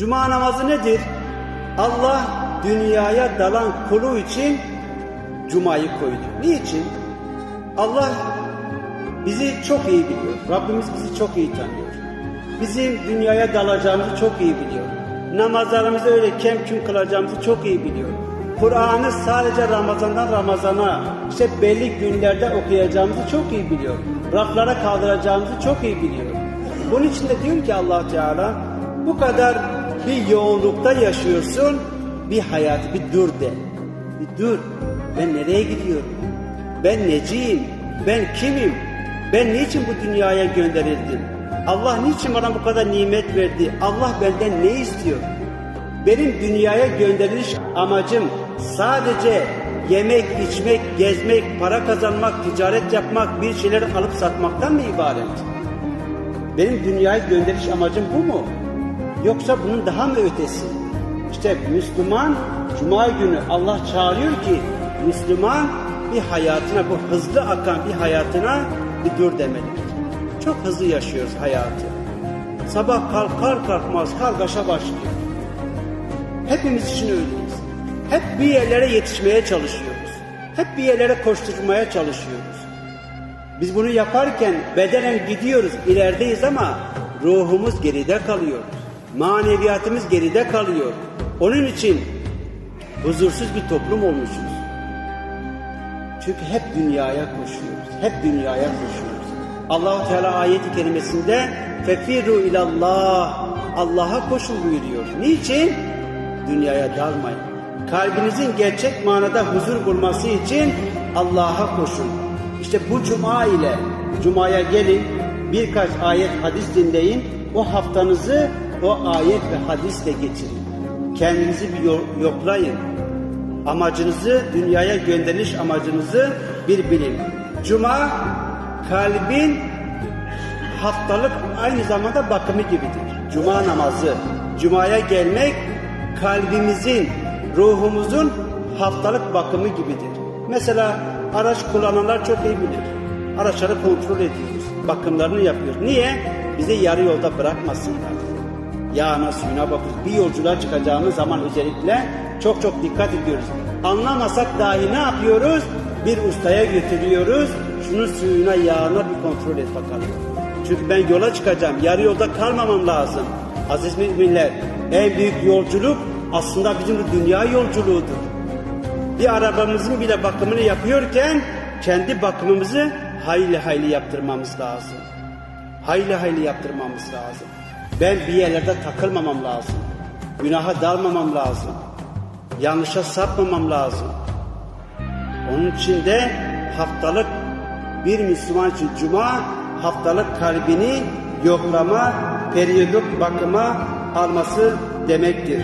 Cuma namazı nedir? Allah dünyaya dalan kulu için Cuma'yı koydu. Niçin? Allah bizi çok iyi biliyor. Rabbimiz bizi çok iyi tanıyor. Bizim dünyaya dalacağımızı çok iyi biliyor. Namazlarımızı öyle kem küm kılacağımızı çok iyi biliyor. Kur'an'ı sadece Ramazan'dan Ramazan'a işte belli günlerde okuyacağımızı çok iyi biliyor. Raflara kaldıracağımızı çok iyi biliyor. Bunun için de diyor ki allah Teala bu kadar bir yoğunlukta yaşıyorsun bir hayat bir dur de. Bir dur. Ben nereye gidiyorum? Ben neciyim? Ben kimim? Ben niçin bu dünyaya gönderildim? Allah niçin bana bu kadar nimet verdi? Allah benden ne istiyor? Benim dünyaya gönderiliş amacım sadece yemek, içmek, gezmek, para kazanmak, ticaret yapmak, bir şeyler alıp satmaktan mı ibaret? Benim dünyaya gönderiş amacım bu mu? Yoksa bunun daha mı ötesi? İşte Müslüman Cuma günü Allah çağırıyor ki Müslüman bir hayatına bu hızlı akan bir hayatına bir dur demelidir. Çok hızlı yaşıyoruz hayatı. Sabah kalkar kalkmaz kargaşa başlıyor. Hepimiz için öyleyiz. Hep bir yerlere yetişmeye çalışıyoruz. Hep bir yerlere koşturmaya çalışıyoruz. Biz bunu yaparken bedenen gidiyoruz, ilerideyiz ama ruhumuz geride kalıyor. Maneviyatımız geride kalıyor. Onun için huzursuz bir toplum olmuşuz. Çünkü hep dünyaya koşuyoruz. Hep dünyaya koşuyoruz. Allahu Teala ayet-i kerimesinde fefiru ilallah Allah'a koşun buyuruyor. Niçin? Dünyaya dalmayın. Kalbinizin gerçek manada huzur bulması için Allah'a koşun. İşte bu cuma ile cumaya gelin birkaç ayet hadis dinleyin. O haftanızı o ayet ve hadisle geçirin. Kendinizi bir yo- yoklayın. Amacınızı, dünyaya gönderiliş amacınızı bir bilin. Cuma kalbin haftalık aynı zamanda bakımı gibidir. Cuma namazı, cumaya gelmek kalbimizin, ruhumuzun haftalık bakımı gibidir. Mesela araç kullananlar çok iyi bilir. Araçları kontrol ediyoruz, bakımlarını yapıyoruz. Niye? Bizi yarı yolda bırakmasınlar. Yağına suyuna bakıyoruz. Bir yolculuğa çıkacağımız zaman özellikle çok çok dikkat ediyoruz. Anlamasak dahi ne yapıyoruz? Bir ustaya götürüyoruz. Şunun suyuna yağına bir kontrol et bakalım. Çünkü ben yola çıkacağım. Yarı yolda kalmamam lazım. Aziz müminler, en büyük yolculuk aslında bizim dünya yolculuğudur. Bir arabamızın bile bakımını yapıyorken kendi bakımımızı hayli hayli yaptırmamız lazım. Hayli hayli yaptırmamız lazım. Ben bir yerlerde takılmamam lazım. Günaha dalmamam lazım. Yanlışa sapmamam lazım. Onun için de haftalık bir Müslüman için cuma haftalık kalbini yoklama, periyodik bakıma alması demektir.